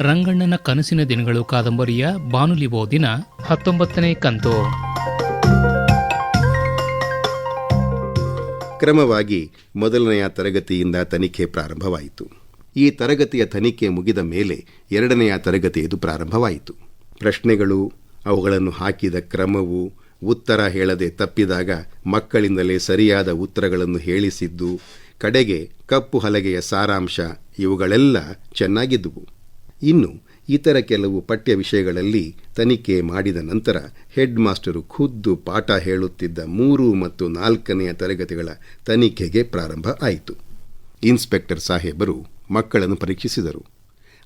ರಂಗಣ್ಣನ ಕನಸಿನ ದಿನಗಳು ಕಾದಂಬರಿಯ ಬಾನುಲಿ ದಿನ ಹತ್ತೊಂಬತ್ತನೇ ಕಂತು. ಕ್ರಮವಾಗಿ ಮೊದಲನೆಯ ತರಗತಿಯಿಂದ ತನಿಖೆ ಪ್ರಾರಂಭವಾಯಿತು. ಈ ತರಗತಿಯ ತನಿಖೆ ಮುಗಿದ ಮೇಲೆ ಎರಡನೆಯ ತರಗತಿಯದು ಪ್ರಾರಂಭವಾಯಿತು. ಪ್ರಶ್ನೆಗಳು, ಅವುಗಳನ್ನು ಹಾಕಿದ ಕ್ರಮವು ಉತ್ತರ ಹೇಳದೆ ತಪ್ಪಿದಾಗ ಮಕ್ಕಳಿಂದಲೇ ಸರಿಯಾದ ಉತ್ತರಗಳನ್ನು ಹೇಳಿಸಿದ್ದು, ಕಡೆಗೆ ಕಪ್ಪು ಹಲಗೆಯ ಸಾರಾಂಶ ಇವುಗಳೆಲ್ಲ ಚೆನ್ನಾಗಿದ್ದುವು. ಇನ್ನು ಇತರ ಕೆಲವು ಪಠ್ಯ ವಿಷಯಗಳಲ್ಲಿ ತನಿಖೆ ಮಾಡಿದ ನಂತರ ಹೆಡ್ ಮಾಸ್ಟರು ಖುದ್ದು ಪಾಠ ಹೇಳುತ್ತಿದ್ದ ಮೂರು ಮತ್ತು ನಾಲ್ಕನೆಯ ತರಗತಿಗಳ ತನಿಖೆಗೆ ಪ್ರಾರಂಭ ಆಯಿತು. ಇನ್ಸ್ಪೆಕ್ಟರ್ ಸಾಹೇಬರು ಮಕ್ಕಳನ್ನು ಪರೀಕ್ಷಿಸಿದರು.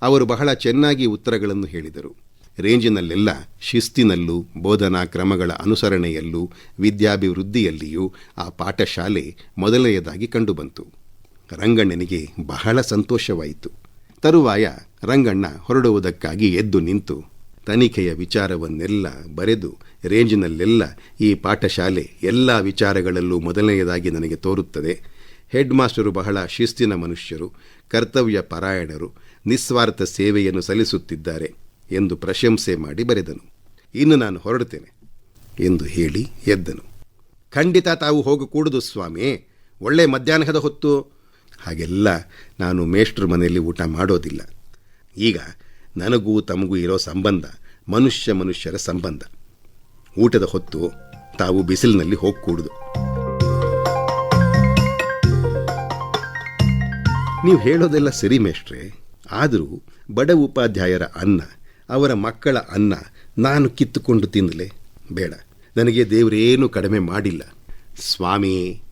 ಅವರು ಬಹಳ ಚೆನ್ನಾಗಿ ಉತ್ತರಗಳನ್ನು ಹೇಳಿದರು. ರೇಂಜಿನಲ್ಲೆಲ್ಲ ಶಿಸ್ತಿನಲ್ಲೂ ಬೋಧನಾ ಕ್ರಮಗಳ ಅನುಸರಣೆಯಲ್ಲೂ ವಿದ್ಯಾಭಿವೃದ್ಧಿಯಲ್ಲಿಯೂ ಆ ಪಾಠಶಾಲೆ ಮೊದಲನೆಯದಾಗಿ ಕಂಡುಬಂತು. ರಂಗಣ್ಣನಿಗೆ ಬಹಳ ಸಂತೋಷವಾಯಿತು. ತರುವಾಯ ರಂಗಣ್ಣ ಹೊರಡುವುದಕ್ಕಾಗಿ ಎದ್ದು ನಿಂತು ತನಿಖೆಯ ವಿಚಾರವನ್ನೆಲ್ಲ ಬರೆದು ರೇಂಜ್ನಲ್ಲೆಲ್ಲ ಈ ಪಾಠಶಾಲೆ ಎಲ್ಲ ವಿಚಾರಗಳಲ್ಲೂ ಮೊದಲನೆಯದಾಗಿ ನನಗೆ ತೋರುತ್ತದೆ. ಹೆಡ್ ಮಾಸ್ಟರು ಬಹಳ ಶಿಸ್ತಿನ ಮನುಷ್ಯರು, ಕರ್ತವ್ಯ ಪರಾಯಣರು, ನಿಸ್ವಾರ್ಥ ಸೇವೆಯನ್ನು ಸಲ್ಲಿಸುತ್ತಿದ್ದಾರೆ ಎಂದು ಪ್ರಶಂಸೆ ಮಾಡಿ ಬರೆದನು. ಇನ್ನು ನಾನು ಹೊರಡುತ್ತೇನೆ ಎಂದು ಹೇಳಿ ಎದ್ದನು. ಖಂಡಿತ ತಾವು ಹೋಗಕೂಡದು ಸ್ವಾಮಿ. ಒಳ್ಳೆ ಮಧ್ಯಾಹ್ನದ ಹೊತ್ತು ಹಾಗೆಲ್ಲ ನಾನು ಮೇಷ್ಟ್ರ ಮನೆಯಲ್ಲಿ ಊಟ ಮಾಡೋದಿಲ್ಲ. ಈಗ ನನಗೂ ತಮಗೂ ಇರೋ ಸಂಬಂಧ ಮನುಷ್ಯ ಮನುಷ್ಯರ ಸಂಬಂಧ. ಊಟದ ಹೊತ್ತು ತಾವು ಬಿಸಿಲಿನಲ್ಲಿ ಹೋಗ್ಕೂಡುದು. ನೀವು ಹೇಳೋದೆಲ್ಲ ಸರಿ ಮೇಷ್ಟ್ರೆ, ಆದರೂ ಬಡ ಉಪಾಧ್ಯಾಯರ ಅನ್ನ, ಅವರ ಮಕ್ಕಳ ಅನ್ನ ನಾನು ಕಿತ್ತುಕೊಂಡು ತಿನ್ನಲೆ ಬೇಡ. ನನಗೆ ದೇವರೇನು ಕಡಿಮೆ ಮಾಡಿಲ್ಲ. ಸ್ವಾಮಿ,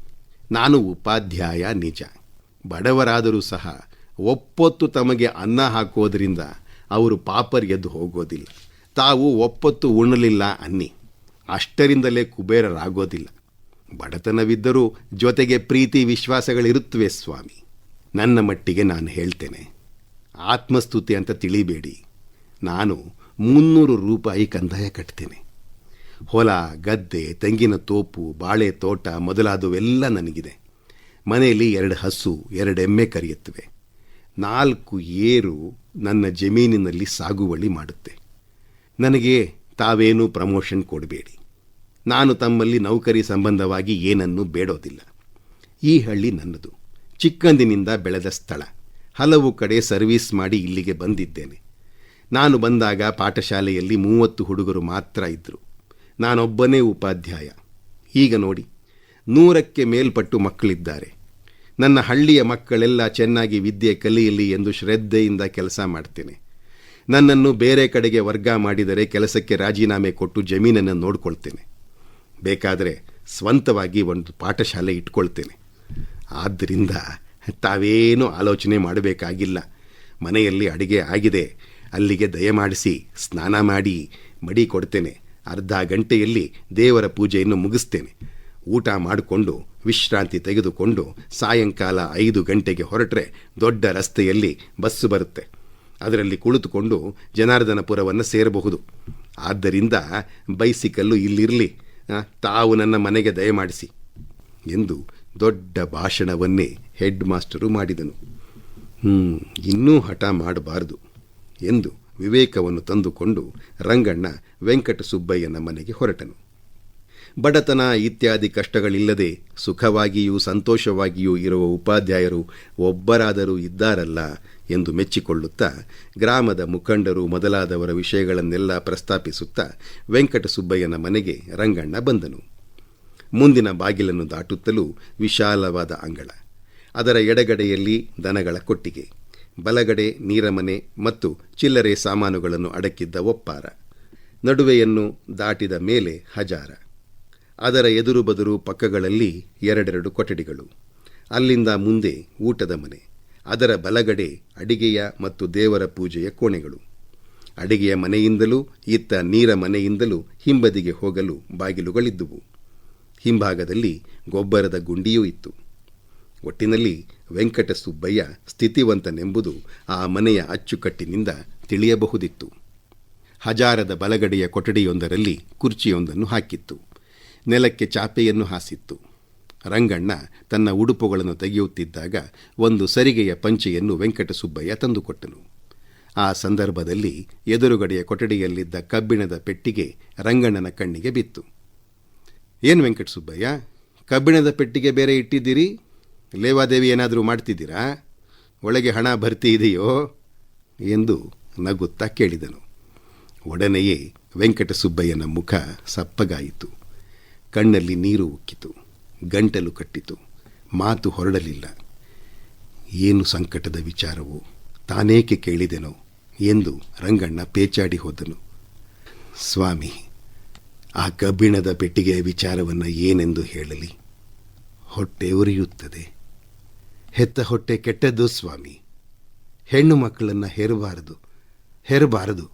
ನಾನು ಉಪಾಧ್ಯಾಯ ನಿಜ. ಬಡವರಾದರೂ ಸಹ ಒಪ್ಪೊತ್ತು ತಮಗೆ ಅನ್ನ ಹಾಕೋದ್ರಿಂದ ಅವರು ಪಾಪರ್ ಎದ್ದು ಹೋಗೋದಿಲ್ಲ. ತಾವು ಒಪ್ಪೊತ್ತು ಉಣ್ಣಲಿಲ್ಲ ಅನ್ನಿ. ಅಷ್ಟರಿಂದಲೇ ಕುಬೇರರಾಗೋದಿಲ್ಲ. ಬಡತನವಿದ್ದರೂ ಜೊತೆಗೆ ಪ್ರೀತಿ ವಿಶ್ವಾಸಗಳಿರುತ್ತವೆ ಸ್ವಾಮಿ. ನನ್ನ ಮಟ್ಟಿಗೆ ನಾನು ಹೇಳ್ತೇನೆ. ಆತ್ಮಸ್ತುತಿ ಅಂತ ತಿಳಿಬೇಡಿ. ನಾನು ಮುನ್ನೂರು ರೂಪಾಯಿ ಕಂದಾಯ ಕಟ್ತೇನೆ. ಹೊಲ, ಗದ್ದೆ, ತೆಂಗಿನ ತೋಪು ಬಾಳೆ ತೋಟ ಮೊದಲಾದವೆಲ್ಲ ನನಗಿದೆ. ಮನೆಯಲ್ಲಿ ಎರಡು ಹಸು, ಎರಡು ಎಮ್ಮೆ ಕರೆಯುತ್ತವೆ. ನಾಲ್ಕು ಏರು ನನ್ನ ಜಮೀನಿನಲ್ಲಿ ಸಾಗುವಳಿ ಮಾಡುತ್ತೆ. ನನಗೆ ತಾವೇನೂ ಪ್ರಮೋಷನ್ ಕೊಡಬೇಡಿ. ನಾನು ತಮ್ಮಲ್ಲಿ ನೌಕರಿ ಸಂಬಂಧವಾಗಿ ಏನನ್ನೂ ಬೇಡೋದಿಲ್ಲ. ಈ ಹಳ್ಳಿ ನನ್ನದು. ಚಿಕ್ಕಂದಿನಿಂದ ಬೆಳೆದ ಸ್ಥಳ. ಹಲವು ಕಡೆ ಸರ್ವೀಸ್ ಮಾಡಿ ಇಲ್ಲಿಗೆ ಬಂದಿದ್ದೇನೆ. ನಾನು ಬಂದಾಗ ಪಾಠಶಾಲೆಯಲ್ಲಿ ಮೂವತ್ತು ಹುಡುಗರು ಮಾತ್ರ ಇದ್ದರು ನಾನೊಬ್ಬನೇ ಉಪಾಧ್ಯಾಯ. ಈಗ ನೋಡಿ, ನೂರಕ್ಕೆ ಮೇಲ್ಪಟ್ಟು ಮಕ್ಕಳಿದ್ದಾರೆ. ನನ್ನ ಹಳ್ಳಿಯ ಮಕ್ಕಳೆಲ್ಲ ಚೆನ್ನಾಗಿ ವಿದ್ಯೆ ಕಲಿಯಲಿ ಎಂದು ಶ್ರದ್ಧೆಯಿಂದ ಕೆಲಸ ಮಾಡ್ತೇನೆ. ನನ್ನನ್ನು ಬೇರೆ ಕಡೆಗೆ ವರ್ಗ ಮಾಡಿದರೆ ಕೆಲಸಕ್ಕೆ ರಾಜೀನಾಮೆ ಕೊಟ್ಟು ಜಮೀನನ್ನು ನೋಡ್ಕೊಳ್ತೇನೆ. ಬೇಕಾದರೆ ಸ್ವಂತವಾಗಿ ಒಂದು ಪಾಠಶಾಲೆ ಇಟ್ಕೊಳ್ತೇನೆ. ಆದ್ದರಿಂದ ತಾವೇನೂ ಆಲೋಚನೆ ಮಾಡಬೇಕಾಗಿಲ್ಲ. ಮನೆಯಲ್ಲಿ ಅಡಿಗೆ ಆಗಿದೆ. ಅಲ್ಲಿಗೆ ದಯಮಾಡಿಸಿ ಸ್ನಾನ ಮಾಡಿ ಮಡಿ ಕೊಡ್ತೇನೆ. ಅರ್ಧ ಗಂಟೆಯಲ್ಲಿ ದೇವರ ಪೂಜೆಯನ್ನು ಮುಗಿಸ್ತೇನೆ. ಊಟ ಮಾಡಿಕೊಂಡು ವಿಶ್ರಾಂತಿ ತೆಗೆದುಕೊಂಡು ಸಾಯಂಕಾಲ ಐದು ಗಂಟೆಗೆ ಹೊರಟ್ರೆ ದೊಡ್ಡ ರಸ್ತೆಯಲ್ಲಿ ಬಸ್ಸು ಬರುತ್ತೆ. ಅದರಲ್ಲಿ ಕುಳಿತುಕೊಂಡು ಜನಾರ್ದನಪುರವನ್ನು ಸೇರಬಹುದು. ಆದ್ದರಿಂದ ಬೈಸಿಕಲ್ಲು ಇಲ್ಲಿರಲಿ. ತಾವು ನನ್ನ ಮನೆಗೆ ದಯಮಾಡಿಸಿ ಎಂದು ದೊಡ್ಡ ಭಾಷಣವನ್ನೇ ಹೆಡ್ ಮಾಸ್ಟರು ಮಾಡಿದನು. ಹ್ಞೂ ಇನ್ನೂ ಹಠ ಮಾಡಬಾರದು ಎಂದು ವಿವೇಕವನ್ನು ತಂದುಕೊಂಡು ರಂಗಣ್ಣ ವೆಂಕಟಸುಬ್ಬಯ್ಯನ ಮನೆಗೆ ಹೊರಟನು. ಬಡತನ ಇತ್ಯಾದಿ ಕಷ್ಟಗಳಿಲ್ಲದೆ ಸುಖವಾಗಿಯೂ ಸಂತೋಷವಾಗಿಯೂ ಇರುವ ಉಪಾಧ್ಯಾಯರು ಒಬ್ಬರಾದರೂ ಇದ್ದಾರಲ್ಲ ಎಂದು ಮೆಚ್ಚಿಕೊಳ್ಳುತ್ತಾ ಗ್ರಾಮದ ಮುಖಂಡರು ಮೊದಲಾದವರ ವಿಷಯಗಳನ್ನೆಲ್ಲ ಪ್ರಸ್ತಾಪಿಸುತ್ತಾ ವೆಂಕಟಸುಬ್ಬಯ್ಯನ ಮನೆಗೆ ರಂಗಣ್ಣ ಬಂದನು. ಮುಂದಿನ ಬಾಗಿಲನ್ನು ದಾಟುತ್ತಲೂ ವಿಶಾಲವಾದ ಅಂಗಳ. ಅದರ ಎಡಗಡೆಯಲ್ಲಿ ದನಗಳ ಕೊಟ್ಟಿಗೆ, ಬಲಗಡೆ ನೀರಮನೆ ಮತ್ತು ಚಿಲ್ಲರೆ ಸಾಮಾನುಗಳನ್ನು ಅಡಕಿದ್ದ ಒಪ್ಪಾರ. ನಡುವೆಯನ್ನು ದಾಟಿದ ಮೇಲೆ ಹಜಾರ. ಅದರ ಎದುರು ಬದುರು ಪಕ್ಕಗಳಲ್ಲಿ ಎರಡೆರಡು ಕೊಠಡಿಗಳು. ಅಲ್ಲಿಂದ ಮುಂದೆ ಊಟದ ಮನೆ, ಅದರ ಬಲಗಡೆ ಅಡಿಗೆಯ ಮತ್ತು ದೇವರ ಪೂಜೆಯ ಕೋಣೆಗಳು. ಅಡಿಗೆಯ ಮನೆಯಿಂದಲೂ ಇತ್ತ ನೀರ ಮನೆಯಿಂದಲೂ ಹಿಂಬದಿಗೆ ಹೋಗಲು ಬಾಗಿಲುಗಳಿದ್ದುವು. ಹಿಂಭಾಗದಲ್ಲಿ ಗೊಬ್ಬರದ ಗುಂಡಿಯೂ ಇತ್ತು. ಒಟ್ಟಿನಲ್ಲಿ ವೆಂಕಟಸುಬ್ಬಯ್ಯ ಸ್ಥಿತಿವಂತನೆಂಬುದು ಆ ಮನೆಯ ಅಚ್ಚುಕಟ್ಟಿನಿಂದ ತಿಳಿಯಬಹುದಿತ್ತು. ಹಜಾರದ ಬಲಗಡೆಯ ಕೊಠಡಿಯೊಂದರಲ್ಲಿ ಕುರ್ಚಿಯೊಂದನ್ನು ಹಾಕಿತ್ತು. ನೆಲಕ್ಕೆ ಚಾಪೆಯನ್ನು ಹಾಸಿತ್ತು. ರಂಗಣ್ಣ ತನ್ನ ಉಡುಪುಗಳನ್ನು ತೆಗೆಯುತ್ತಿದ್ದಾಗ ಒಂದು ಸರಿಗೆಯ ಪಂಚೆಯನ್ನು ವೆಂಕಟಸುಬ್ಬಯ್ಯ ತಂದುಕೊಟ್ಟನು. ಆ ಸಂದರ್ಭದಲ್ಲಿ ಎದುರುಗಡೆಯ ಕೊಠಡಿಯಲ್ಲಿದ್ದ ಕಬ್ಬಿಣದ ಪೆಟ್ಟಿಗೆ ರಂಗಣ್ಣನ ಕಣ್ಣಿಗೆ ಬಿತ್ತು. ಏನು ವೆಂಕಟಸುಬ್ಬಯ್ಯ, ಕಬ್ಬಿಣದ ಪೆಟ್ಟಿಗೆ ಬೇರೆ ಇಟ್ಟಿದ್ದೀರಿ? ಲೇವಾದೇವಿ ಏನಾದರೂ ಮಾಡ್ತಿದ್ದೀರಾ? ಒಳಗೆ ಹಣ ಭರ್ತಿ ಇದೆಯೋ? ಎಂದು ನಗುತ್ತಾ ಕೇಳಿದನು. ಒಡನೆಯೇ ವೆಂಕಟಸುಬ್ಬಯ್ಯನ ಮುಖ ಸಪ್ಪಗಾಯಿತು. ಕಣ್ಣಲ್ಲಿ ನೀರು ಉಕ್ಕಿತು, ಗಂಟಲು ಕಟ್ಟಿತು, ಮಾತು ಹೊರಡಲಿಲ್ಲ. ಏನು ಸಂಕಟದ ವಿಚಾರವು, ತಾನೇಕೆ ಕೇಳಿದೆನೋ ಎಂದು ರಂಗಣ್ಣ ಪೇಚಾಡಿ ಹೋದನು. ಸ್ವಾಮಿ, ಆ ಕಬ್ಬಿಣದ ಪೆಟ್ಟಿಗೆಯ ವಿಚಾರವನ್ನು ಏನೆಂದು ಹೇಳಲಿ? ಹೊಟ್ಟೆ ಉರಿಯುತ್ತದೆ. ಹೆತ್ತ ಹೊಟ್ಟೆ ಕೆಟ್ಟದ್ದು ಸ್ವಾಮಿ. ಹೆಣ್ಣು ಮಕ್ಕಳನ್ನು ಹೆರಬಾರದು ಹೆರಬಾರದು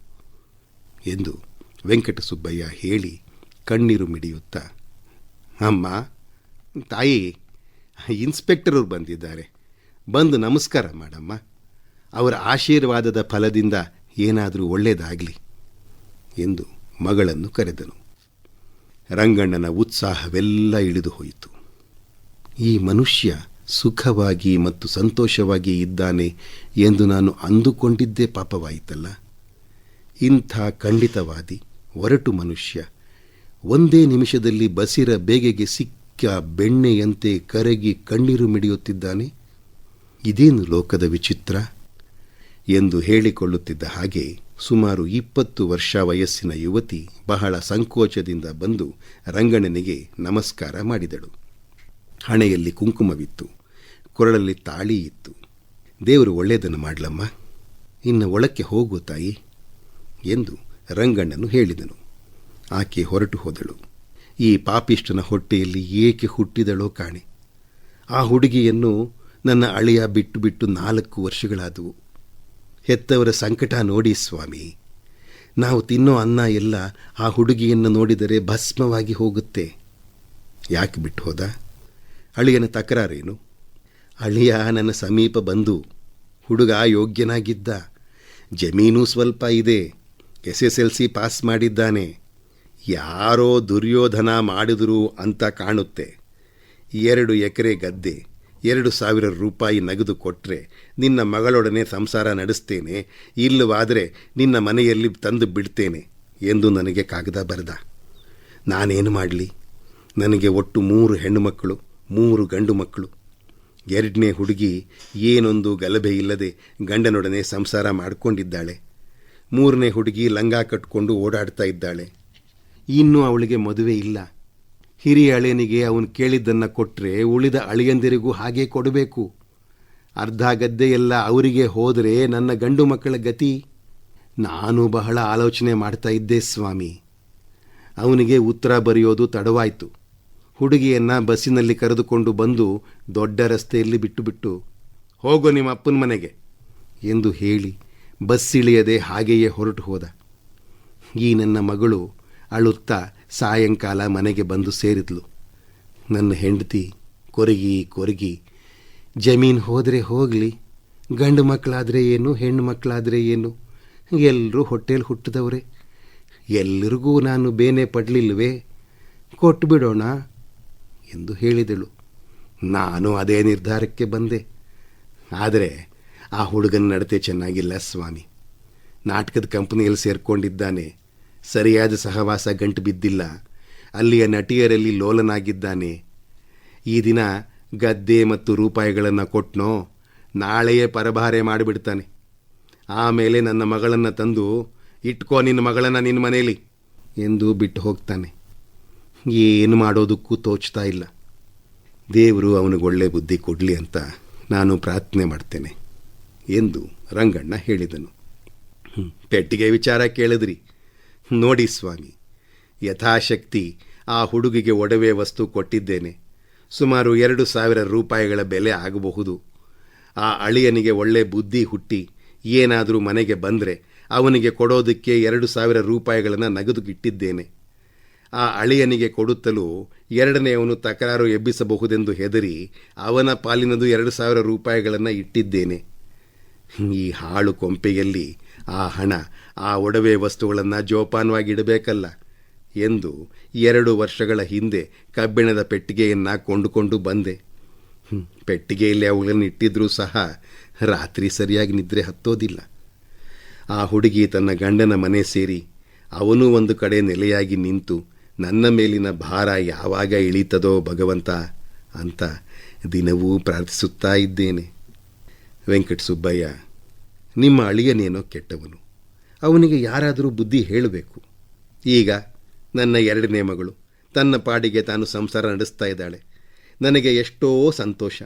ಎಂದು ವೆಂಕಟಸುಬ್ಬಯ್ಯ ಹೇಳಿ ಕಣ್ಣೀರು ಮಿಡಿಯುತ್ತಾ ಅಮ್ಮ, ತಾಯಿ ಇನ್ಸ್ಪೆಕ್ಟರರು ಬಂದಿದ್ದಾರೆ. ಬಂದು ನಮಸ್ಕಾರ ಮಾಡಮ್ಮ. ಅವರ ಆಶೀರ್ವಾದದ ಫಲದಿಂದ ಏನಾದರೂ ಒಳ್ಳೆಯದಾಗಲಿ ಎಂದು ಮಗಳನ್ನು ಕರೆದನು. ರಂಗಣ್ಣನ ಉತ್ಸಾಹವೆಲ್ಲ ಇಳಿದು ಹೋಯಿತು. ಈ ಮನುಷ್ಯ ಸುಖವಾಗಿ ಮತ್ತು ಸಂತೋಷವಾಗಿ ಇದ್ದಾನೆ ಎಂದು ನಾನು ಅಂದುಕೊಂಡಿದ್ದೇ ಪಾಪವಾಯಿತಲ್ಲ. ಇಂಥ ಖಂಡಿತವಾದಿ, ಒರಟು ಮನುಷ್ಯ ಒಂದೇ ನಿಮಿಷದಲ್ಲಿ ಬಸಿರ ಬೇಗೆಗೆ ಸಿಕ್ಕ ಬೆಣ್ಣೆಯಂತೆ ಕರಗಿ ಕಣ್ಣೀರು ಮಿಡಿಯುತ್ತಿದ್ದಾನೆ. ಇದೇನು ಲೋಕದ ವಿಚಿತ್ರ? ಎಂದು ಹೇಳಿಕೊಳ್ಳುತ್ತಿದ್ದ ಹಾಗೆ ಸುಮಾರು ಇಪ್ಪತ್ತು ವರ್ಷ ವಯಸ್ಸಿನ ಯುವತಿ ಬಹಳ ಸಂಕೋಚದಿಂದ ಬಂದು ರಂಗಣ್ಣನಿಗೆ ನಮಸ್ಕಾರ ಮಾಡಿದಳು. ಹಣೆಯಲ್ಲಿ ಕುಂಕುಮವಿತ್ತು, ಕೊರಳಲ್ಲಿ ತಾಳಿ ಇತ್ತು. ದೇವರು ಒಳ್ಳೆಯದನ್ನು ಮಾಡಲಮ್ಮ, ಇನ್ನು ಒಳಕ್ಕೆ ಹೋಗು ತಾಯಿ, ಎಂದು ರಂಗಣ್ಣನು ಹೇಳಿದನು. ಆಕೆ ಹೊರಟು ಹೋದಳು. ಈ ಪಾಪಿಷ್ಟನ ಹೊಟ್ಟೆಯಲ್ಲಿ ಏಕೆ ಹುಟ್ಟಿದಳೋ ಕಾಣೆ. ಆ ಹುಡುಗಿಯನ್ನು ನನ್ನ ಅಳಿಯ ಬಿಟ್ಟು ಬಿಟ್ಟು ನಾಲ್ಕು ವರ್ಷಗಳಾದವು. ಹೆತ್ತವರ ಸಂಕಟ ನೋಡಿ ಸ್ವಾಮಿ. ನಾವು ತಿನ್ನೋ ಅನ್ನ ಎಲ್ಲ ಆ ಹುಡುಗಿಯನ್ನು ನೋಡಿದರೆ ಭಸ್ಮವಾಗಿ ಹೋಗುತ್ತೆ. ಯಾಕೆ ಬಿಟ್ಟು ಹೋದ? ಅಳಿಯನ ತಕರಾರೇನು? ಅಳಿಯ ನನ್ನ ಸಮೀಪ ಬಂದು ಹುಡುಗ ಯೋಗ್ಯನಾಗಿದ್ದ. ಜಮೀನು ಸ್ವಲ್ಪ ಇದೆ. S S L C pass ಮಾಡಿದ್ದಾನೆ. ಯಾರೋ ದುರ್ಯೋಧನ ಮಾಡಿದರು ಅಂತ ಕಾಣುತ್ತೆ. ಎರಡು ಎಕರೆ ಗದ್ದೆ, ಎರಡು ಸಾವಿರ ರೂಪಾಯಿ ನಗದು ಕೊಟ್ಟರೆ ನಿನ್ನ ಮಗಳೊಡನೆ ಸಂಸಾರ ನಡೆಸ್ತೇನೆ, ಇಲ್ಲವಾದರೆ ನಿನ್ನ ಮನೆಯಲ್ಲಿ ತಂದು ಬಿಡ್ತೇನೆ ಎಂದು ನನಗೆ ಕಾಗದ ಬರೆದ. ನಾನೇನು ಮಾಡಲಿ? ನನಗೆ ಒಟ್ಟು ಮೂರು ಹೆಣ್ಣು ಮಕ್ಕಳು ಮೂರು ಗಂಡು ಮಕ್ಕಳು. ಎರಡನೇ ಹುಡುಗಿ ಏನೊಂದು ಗಲಭೆ ಇಲ್ಲದೆ ಗಂಡನೊಡನೆ ಸಂಸಾರ ಮಾಡಿಕೊಂಡಿದ್ದಾಳೆ. ಮೂರನೇ ಹುಡುಗಿ ಲಂಗ ಕಟ್ಕೊಂಡು ಓಡಾಡ್ತಾ ಇದ್ದಾಳೆ. ಇನ್ನೂ ಅವಳಿಗೆ ಮದುವೆ ಇಲ್ಲ. ಹಿರಿಯ ಅಳಿಯನಿಗೆ ಅವನು ಕೇಳಿದ್ದನ್ನು ಕೊಟ್ಟರೆ ಉಳಿದ ಅಳಿಯಂದಿರಿಗೂ ಹಾಗೇ ಕೊಡಬೇಕು. ಅರ್ಧ ಗದ್ದೆಯೆಲ್ಲ ಅವರಿಗೆ ಹೋದರೆ ನನ್ನ ಗಂಡು ಮಕ್ಕಳ ಗತಿ? ನಾನು ಬಹಳ ಆಲೋಚನೆ ಮಾಡ್ತಾ ಇದ್ದೆ ಸ್ವಾಮಿ. ಅವನಿಗೆ ಉತ್ತರ ಬರೆಯೋದು ತಡವಾಯಿತು. ಹುಡುಗಿಯನ್ನು ಬಸ್ಸಿನಲ್ಲಿ ಕರೆದುಕೊಂಡು ಬಂದು ದೊಡ್ಡ ರಸ್ತೆಯಲ್ಲಿ ಬಿಟ್ಟುಬಿಟ್ಟು, ಹೋಗೋ ನಿಮ್ಮ ಅಪ್ಪನ ಮನೆಗೆ ಎಂದು ಹೇಳಿ ಬಸ್ಸಿಳಿಯದೆ ಹಾಗೆಯೇ ಹೊರಟು ಹೋದ. ಈ ನನ್ನ ಮಗಳು ಅಳುತ್ತಾ ಸಾಯಂಕಾಲ ಮನೆಗೆ ಬಂದು ಸೇರಿದ್ಲು. ನನ್ನ ಹೆಂಡತಿ ಕೊರಗಿ ಕೊರಗಿ, ಜಮೀನು ಹೋದರೆ ಹೋಗಲಿ, ಗಂಡು ಮಕ್ಕಳಾದರೆ ಏನು, ಹೆಣ್ಣು ಮಕ್ಕಳಾದರೆ ಏನು ಎಲ್ಲರೂ ಹೊಟ್ಟೆಲಿ ಹುಟ್ಟಿದವರೇ. ಎಲ್ಲರಿಗೂ ನಾನು ಬೇನೆ ಪಡಲಿಲ್ವೇ? ಕೊಟ್ಟು ಬಿಡೋಣ ಎಂದು ಹೇಳಿದಳು. ನಾನು ಅದೇ ನಿರ್ಧಾರಕ್ಕೆ ಬಂದೆ. ಆದರೆ ಆ ಹುಡುಗನ ನಡತೆ ಚೆನ್ನಾಗಿಲ್ಲ ಸ್ವಾಮಿ. ನಾಟಕದ ಕಂಪನಿಯಲ್ಲಿ ಸೇರ್ಕೊಂಡಿದ್ದಾನೆ. ಸರಿಯಾದ ಸಹವಾಸ ಗಂಟು ಬಿದ್ದಿಲ್ಲ. ಅಲ್ಲಿಯ ನಟಿಯರಲ್ಲಿ ಲೋಲನಾಗಿದ್ದಾನೆ. ಈ ದಿನ ಗದ್ದೆ ಮತ್ತು ರೂಪಾಯಿಗಳನ್ನು ಕೊಟ್ನೋ, ನಾಳೆಯೇ ಪರಭಾರೆ ಮಾಡಿಬಿಡ್ತಾನೆ. ಆಮೇಲೆ ನನ್ನ ಮಗಳನ್ನು ತಂದು, ಇಟ್ಕೋ ನಿನ್ನ ಮಗಳನ್ನು ನಿನ್ನ ಮನೆಯಲ್ಲಿ ಎಂದು ಬಿಟ್ಟು ಹೋಗ್ತಾನೆ. ಏನು ಮಾಡೋದಕ್ಕೂ ತೋಚ್ತಾ ಇಲ್ಲ. ದೇವರು ಅವನಿಗೆ ಒಳ್ಳೆ ಬುದ್ಧಿ ಕೊಡಲಿ ಅಂತ ನಾನು ಪ್ರಾರ್ಥನೆ ಮಾಡ್ತೇನೆ ಎಂದು ರಂಗಣ್ಣ ಹೇಳಿದನು. ಪೆಟ್ಟಿಗೆ ವಿಚಾರ ಕೇಳಿದ್ರಿ. ನೋಡಿ ಸ್ವಾಮಿ, ಯಥಾಶಕ್ತಿ ಆ ಹುಡುಗಿಗೆ ಒಡವೆ ವಸ್ತು ಕೊಟ್ಟಿದ್ದೇನೆ. ಸುಮಾರು ಎರಡು ಸಾವಿರ ರೂಪಾಯಿಗಳ ಬೆಲೆ ಆಗಬಹುದು. ಆ ಅಳಿಯನಿಗೆ ಒಳ್ಳೆ ಬುದ್ಧಿ ಹುಟ್ಟಿ, ಏನಾದರೂ ಮನೆಗೆ ಬಂದರೆ ಅವನಿಗೆ ಕೊಡೋದಕ್ಕೆ ಎರಡು ಸಾವಿರ ರೂಪಾಯಿಗಳನ್ನು ನಗದುಗಿಟ್ಟಿದ್ದೇನೆ ಆ ಅಳಿಯನಿಗೆ ಕೊಡುತ್ತಲೂ ಎರಡನೆಯವನು ತಕರಾರು ಎಬ್ಬಿಸಬಹುದೆಂದು ಹೆದರಿ ಅವನ ಪಾಲಿನದು ಎರಡು ಸಾವಿರ ರೂಪಾಯಿಗಳನ್ನು ಇಟ್ಟಿದ್ದೇನೆ. ಈ ಹಾಳು ಕೊಂಪೆಯಲ್ಲಿ ಆ ಹಣ, ಆ ಒಡವೆ ವಸ್ತುಗಳನ್ನು ಜೋಪಾನವಾಗಿಡಬೇಕಲ್ಲ ಎಂದು ಎರಡು ವರ್ಷಗಳ ಹಿಂದೆ ಕಬ್ಬಿಣದ ಪೆಟ್ಟಿಗೆಯನ್ನು ಕೊಂಡುಕೊಂಡು ಬಂದೆ. ಪೆಟ್ಟಿಗೆಯಲ್ಲಿ ಅವುಗಳನ್ನು ಇಟ್ಟಿದ್ರೂ ಸಹ ರಾತ್ರಿ ಸರಿಯಾಗಿ ನಿದ್ರೆ ಹತ್ತೋದಿಲ್ಲ. ಆ ಹುಡುಗಿ ತನ್ನ ಗಂಡನ ಮನೆ ಸೇರಿ ಅವನೂ ಒಂದು ಕಡೆ ನೆಲೆಯಾಗಿ ನಿಂತು, ನನ್ನ ಮೇಲಿನ ಭಾರ ಯಾವಾಗ ಇಳೀತದೋ ಭಗವಂತ ಅಂತ ದಿನವೂ ಪ್ರಾರ್ಥಿಸುತ್ತಾ ಇದ್ದೇನೆ. ವೆಂಕಟ ಸುಬ್ಬಯ್ಯ, ನಿಮ್ಮ ಅಳಿಯನೇನೋ ಕೆಟ್ಟವನು. ಅವನಿಗೆ ಯಾರಾದರೂ ಬುದ್ಧಿ ಹೇಳಬೇಕು. ಈಗ ನನ್ನ ಎರಡನೇ ಮಗಳು, ತನ್ನ ಪಾಡಿಗೆ ತಾನು ಸಂಸಾರ ನಡೆಸ್ತಾ ಇದ್ದಾಳೆ. ನನಗೆ ಎಷ್ಟೋ ಸಂತೋಷ.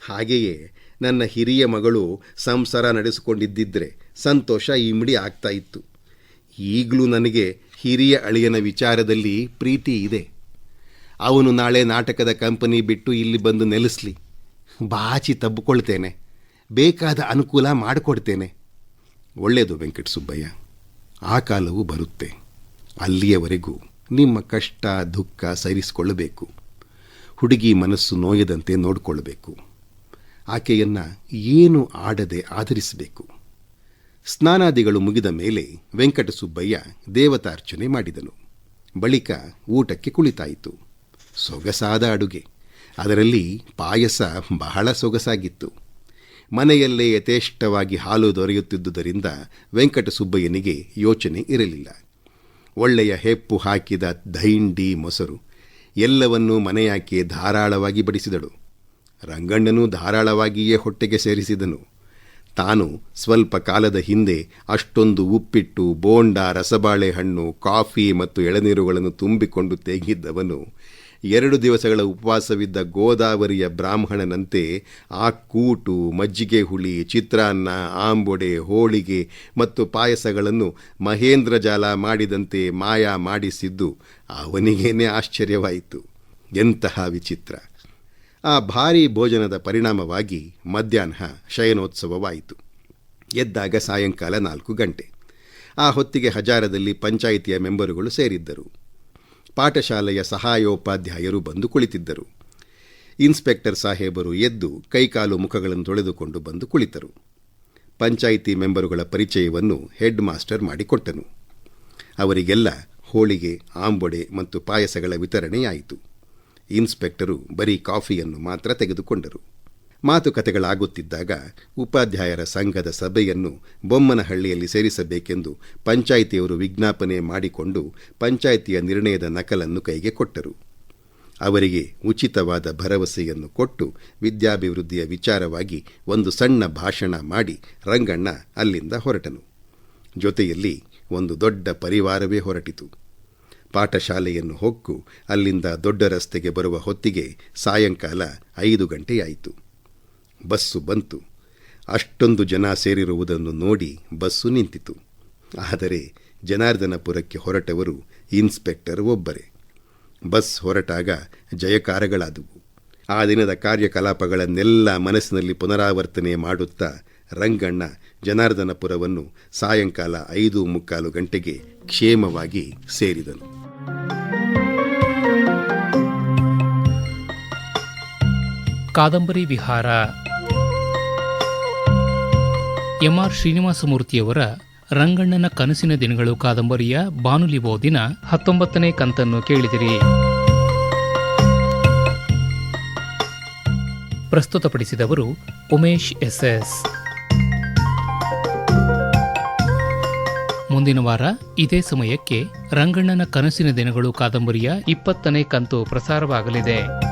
ಹಾಗೆಯೇ ನನ್ನ ಹಿರಿಯ ಮಗಳು ಸಂಸಾರ ನಡೆಸಿಕೊಂಡಿದ್ದಿದ್ರೆ ಸಂತೋಷ ಇಮಿಡಿ ಆಗ್ತಾ ಇತ್ತು. ಈಗಲೂ ನನಗೆ ಹಿರಿಯ ಅಳಿಯನ ವಿಚಾರದಲ್ಲಿ ಪ್ರೀತಿ ಇದೆ. ಅವನು ನಾಳೆ ನಾಟಕದ ಕಂಪನಿ ಬಿಟ್ಟು ಇಲ್ಲಿ ಬಂದು ನೆಲೆಸಲಿ. ಬಾಚಿ ತಬ್ಬಿಕೊಳ್ತೇನೆ. ಬೇಕಾದ ಅನುಕೂಲ ಮಾಡಿಕೊಡ್ತೇನೆ. ಒಳ್ಳೆಯದು ವೆಂಕಟ ಸುಬ್ಬಯ್ಯ ಆ ಕಾಲವು ಬರುತ್ತೆ. ಅಲ್ಲಿಯವರೆಗೂ ನಿಮ್ಮ ಕಷ್ಟ, ದುಃಖ ಸರಿಸಿಕೊಳ್ಳಬೇಕು ಹುಡುಗಿ ಮನಸ್ಸು ನೋಯದಂತೆ ನೋಡಿಕೊಳ್ಳಬೇಕು ಆಕೆಯನ್ನು ಏನು ಆಡದೆ ಆಧರಿಸಬೇಕು. ಸ್ನಾನಾದಿಗಳು ಮುಗಿದ ಮೇಲೆ ವೆಂಕಟಸುಬ್ಬಯ್ಯ ದೇವತಾರ್ಚನೆ ಮಾಡಿದನು. ಬಳಿಕ ಊಟಕ್ಕೆ ಕುಳಿತಾಯಿತು. ಸೊಗಸಾದ ಅಡುಗೆ. ಅದರಲ್ಲಿ ಪಾಯಸ ಬಹಳ ಸೊಗಸಾಗಿತ್ತು. ಮನೆಯಲ್ಲೇ ಯಥೇಷ್ಟವಾಗಿ ಹಾಲು ದೊರೆಯುತ್ತಿದ್ದುದರಿಂದ ವೆಂಕಟಸುಬ್ಬಯ್ಯನಿಗೆ ಯೋಚನೆ ಇರಲಿಲ್ಲ. ಒಳ್ಳೆಯ ಹೆಪ್ಪು ಹಾಕಿದ ದೈಂಡಿ ಮೊಸರು ಎಲ್ಲವನ್ನೂ ಮನೆಯಾಕೆ ಧಾರಾಳವಾಗಿ ಬಡಿಸಿದಳು. ರಂಗಣ್ಣನೂ ಧಾರಾಳವಾಗಿಯೇ ಹೊಟ್ಟೆಗೆ ಸೇರಿಸಿದನು. ತಾನು ಸ್ವಲ್ಪ ಕಾಲದ ಹಿಂದೆ ಅಷ್ಟೊಂದು ಉಪ್ಪಿಟ್ಟು, ಬೋಂಡ, ರಸಬಾಳೆಹಣ್ಣು, ಕಾಫಿ ಮತ್ತು ಎಳನೀರುಗಳನ್ನು ತುಂಬಿಕೊಂಡು ತೆಗಿದ್ದವನು ಎರಡು ದಿವಸಗಳ ಉಪವಾಸವಿದ್ದ ಗೋದಾವರಿಯ ಬ್ರಾಹ್ಮಣನಂತೆ ಆ ಕೂಟು, ಮಜ್ಜಿಗೆ ಹುಳಿ, ಚಿತ್ರಾನ್ನ, ಆಂಬೊಡೆ, ಹೋಳಿಗೆ ಮತ್ತು ಪಾಯಸಗಳನ್ನು ಮಹೇಂದ್ರ ಜಾಲ ಮಾಡಿದಂತೆ ಮಾಯಾ ಮಾಡಿಸಿದ್ದು ಅವನಿಗೇನೆ ಆಶ್ಚರ್ಯವಾಯಿತು. ಎಂತಹ ವಿಚಿತ್ರ. ಆ ಭಾರೀ ಭೋಜನದ ಪರಿಣಾಮವಾಗಿ ಮಧ್ಯಾಹ್ನ ಶಯನೋತ್ಸವವಾಯಿತು. ಎದ್ದಾಗ ಸಾಯಂಕಾಲ ನಾಲ್ಕು ಗಂಟೆ. ಆ ಹೊತ್ತಿಗೆ ಹಜಾರದಲ್ಲಿ ಪಂಚಾಯಿತಿಯ ಮೆಂಬರುಗಳು ಸೇರಿದ್ದರು. ಪಾಠಶಾಲೆಯ ಸಹಾಯೋಪಾಧ್ಯಾಯರು ಬಂದು ಕುಳಿತಿದ್ದರು. ಇನ್ಸ್ಪೆಕ್ಟರ್ ಸಾಹೇಬರು ಎದ್ದು ಕೈಕಾಲು ಮುಖಗಳನ್ನು ತೊಳೆದುಕೊಂಡು ಬಂದು ಕುಳಿತರು. ಪಂಚಾಯಿತಿ ಮೆಂಬರುಗಳ ಪರಿಚಯವನ್ನು ಹೆಡ್ ಮಾಸ್ಟರ್ ಮಾಡಿಕೊಟ್ಟನು. ಅವರಿಗೆಲ್ಲ ಹೋಳಿಗೆ, ಆಂಬೊಡೆ ಮತ್ತು ಪಾಯಸಗಳ ವಿತರಣೆಯಾಯಿತು. ಇನ್ಸ್ಪೆಕ್ಟರು ಬರೀ ಕಾಫಿಯನ್ನು ಮಾತ್ರ ತೆಗೆದುಕೊಂಡರು. ಮಾತುಕತೆಗಳಾಗುತ್ತಿದ್ದಾಗ ಉಪಾಧ್ಯಾಯರ ಸಂಘದ ಸಭೆಯನ್ನು ಬೊಮ್ಮನಹಳ್ಳಿಯಲ್ಲಿ ಸೇರಿಸಬೇಕೆಂದು ಪಂಚಾಯಿತಿಯವರು ವಿಜ್ಞಾಪನೆ ಮಾಡಿಕೊಂಡು ಪಂಚಾಯಿತಿಯ ನಿರ್ಣಯದ ನಕಲನ್ನು ಕೈಗೆ ಕೊಟ್ಟರು. ಅವರಿಗೆ ಉಚಿತವಾದ ಭರವಸೆಯನ್ನು ಕೊಟ್ಟು ವಿದ್ಯಾಭಿವೃದ್ಧಿಯ ವಿಚಾರವಾಗಿ ಒಂದು ಸಣ್ಣ ಭಾಷಣ ಮಾಡಿ ರಂಗಣ್ಣ ಅಲ್ಲಿಂದ ಹೊರಟನು. ಜೊತೆಯಲ್ಲಿ ಒಂದು ದೊಡ್ಡ ಪರಿವಾರವೇ ಹೊರಟಿತು. ಪಾಠಶಾಲೆಯನ್ನು ಹೊಕ್ಕು ಅಲ್ಲಿಂದ ದೊಡ್ಡ ರಸ್ತೆಗೆ ಬರುವ ಹೊತ್ತಿಗೆ ಸಾಯಂಕಾಲ ಐದು ಗಂಟೆಯಾಯಿತು. ಬಸ್ಸು ಬಂತು. ಅಷ್ಟೊಂದು ಜನ ಸೇರಿರುವುದನ್ನು ನೋಡಿ ಬಸ್ಸು ನಿಂತಿತು. ಆದರೆ ಜನಾರ್ದನಪುರಕ್ಕೆ ಹೊರಟವರು ಇನ್ಸ್ಪೆಕ್ಟರ್ ಒಬ್ಬರೇ. ಬಸ್ ಹೊರಟಾಗ ಜಯಕಾರಗಳಾದುವು. ಆ ದಿನದ ಕಾರ್ಯಕಲಾಪಗಳನ್ನೆಲ್ಲ ಮನಸ್ಸಿನಲ್ಲಿ ಪುನರಾವರ್ತನೆ ಮಾಡುತ್ತಾ ರಂಗಣ್ಣ ಜನಾರ್ದನಪುರವನ್ನು ಸಾಯಂಕಾಲ ಐದು ಮುಕ್ಕಾಲು ಗಂಟೆಗೆ ಕ್ಷೇಮವಾಗಿ ಸೇರಿದನು. ಕಾದಂಬರಿ ವಿಹಾರ ಎಂಆರ್ ಶ್ರೀನಿವಾಸಮೂರ್ತಿಯವರ ರಂಗಣ್ಣನ ಕನಸಿನ ದಿನಗಳು ಕಾದಂಬರಿಯ ಬಾನುಲಿ ಓದಿನ ಹತ್ತೊಂಬತ್ತನೇ ಕಂತನ್ನು ಕೇಳಿದಿರಿ. ಪ್ರಸ್ತುತಪಡಿಸಿದವರು ಉಮೇಶ್ ಎಸ್ಎಸ್. ಮುಂದಿನ ವಾರ ಇದೇ ಸಮಯಕ್ಕೆ ರಂಗಣ್ಣನ ಕನಸಿನ ದಿನಗಳು ಕಾದಂಬರಿಯ ಇಪ್ಪತ್ತನೇ ಕಂತು ಪ್ರಸಾರವಾಗಲಿದೆ.